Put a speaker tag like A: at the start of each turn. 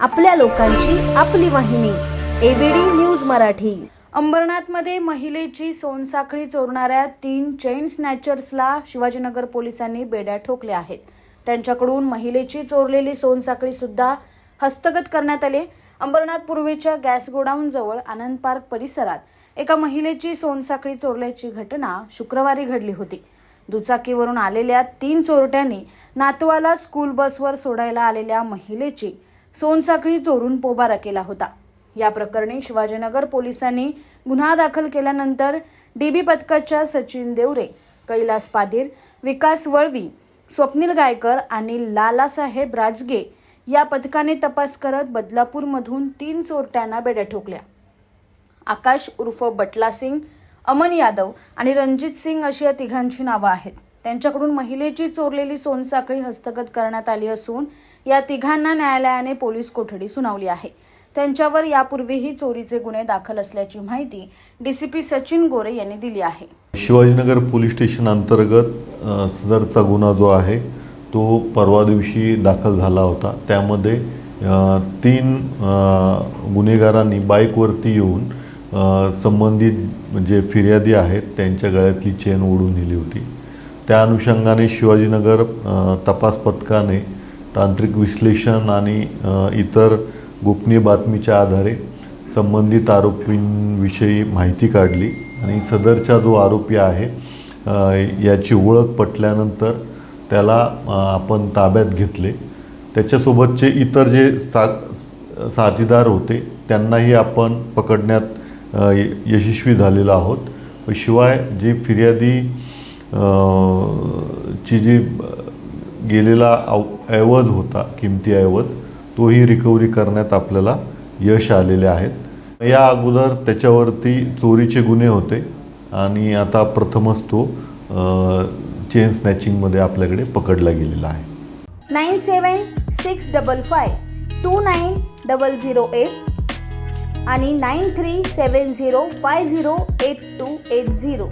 A: आपल्या लोकांची आपली वाहिनी एबीडी न्यूज मराठी. अंबरनाथमध्ये महिलेची सोनसाखळी चोरणाऱ्या तीन चेन स्नॅचर्सला शिवाजीनगर पोलिसांनी बेड्या ठोकल्या आहेत. त्यांच्याकडून महिलेची चोरलेली सोनसाखळी सुद्धा हस्तगत करण्यात आली. अंबरनाथ पूर्वेच्या गॅस गोडाऊन जवळ आनंद पार्क परिसरात एका महिलेची सोनसाखळी चोरल्याची घटना शुक्रवारी घडली होती. दुचाकीवरून आलेल्या तीन चोरट्यांनी नातवाला स्कूल बसवर सोडायला आलेल्या महिलेची सोनसाखळी चोरून पोबारा केला होता. या प्रकरणी शिवाजीनगर पोलिसांनी गुन्हा दाखल केल्यानंतर डीबी पथकाच्या सचिन देवरे कैलास पादीर विकास वळवी स्वप्नील गायकर आणि लालासाहेब राजगे या पथकाने तपास करत बदलापूरमधून तीन चोरट्यांना बेड्या ठोकल्या. आकाश उर्फ बटला सिंग अमन यादव आणि रणजित सिंग अशी या तिघांची नावं आहेत. त्यांच्याकडून महिलेची चोरलेली सोनसाखळी हस्तगत करण्यात आली असून या तिघांना न्यायालयाने पोलीस कोठडी सुनावली आहे. त्यांच्यावर यापूर्वीही चोरीचे गुन्हे दाखल असल्याची माहिती डीसीपी सचिन गोरे यांनी दिली आहे.
B: शिवाजीनगर पोलीस स्टेशन अंतर्गत सदरचा गुन्हा जो आहे तो परवा दिवशी दाखल झाला होता. त्यामध्ये तीन गुन्हेगारांनी बाईकवरती येऊन संबंधित जे फिर्यादी आहेत त्यांच्या गळ्यातली चेन ओढून नेली होती. त्या अनुषंगाने शिवाजीनगर तपास पथकाने तांत्रिक विश्लेषण आणि इतर गोपनीय बातमीच्या आधारे संबंधित आरोपींविषयी माहिती काढली आणि सदरचा जो आरोपी आहे याची ओळख पटल्यानंतर त्याला आपण ताब्यात घेतले. त्याच्यासोबतचे इतर जे सा साथीदार होते त्यांनाही आपण पकडण्यात य- यशस्वी झालेलो आहोत. शिवाय जे फिर्यादी ची जी गेलेला अव ऐवज होता किमती ऐवज तोही रिकव्हरी करण्यात आपल्याला यश आलेले आहेत. या अगोदर त्याच्यावरती चोरीचे गुन्हे होते आणि आता प्रथमच तो चेन स्नॅचिंगमध्ये आपल्याकडे पकडला गेलेला आहे.
A: Nine seven six double five two nine double zero eight आणि nine three seven zero five zero eight two eight zero.